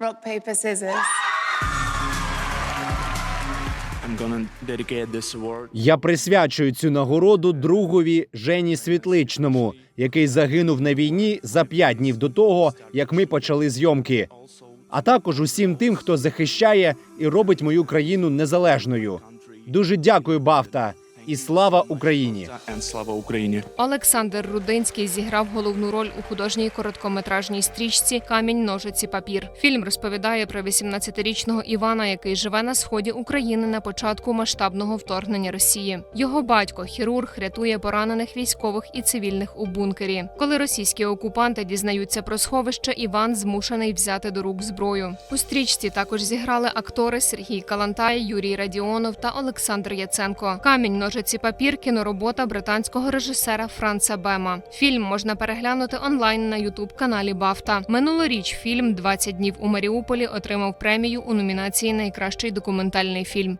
Rock, paper, scissors. I'm gonna dedicate this award Я присвячую цю нагороду другові Жені Світличному, який загинув на війні за п'ять днів до того, як ми почали зйомки. А також усім тим, хто захищає і робить мою країну незалежною. Дуже дякую, Бафта, і слава Україні! слава Україні. Олександр Рудинський зіграв головну роль у художній короткометражній стрічці Камінь, ножиці, папір. Фільм розповідає про 18-річного Івана, який живе на сході України на початку масштабного вторгнення Росії. Його батько, хірург, рятує поранених військових і цивільних у бункері. Коли російські окупанти дізнаються про сховище, Іван змушений взяти до рук зброю. У стрічці також зіграли актори Сергій Калантай, Юрій Радіонов та Олександр Яценко. Камінь, ножиці, папір кіноробота британського режисера Франца Бема. Фільм можна переглянути онлайн на Ютуб каналі Бафта. Минулоріч фільм «20 днів у Маріуполі отримав премію у номінації Найкращий документальний фільм.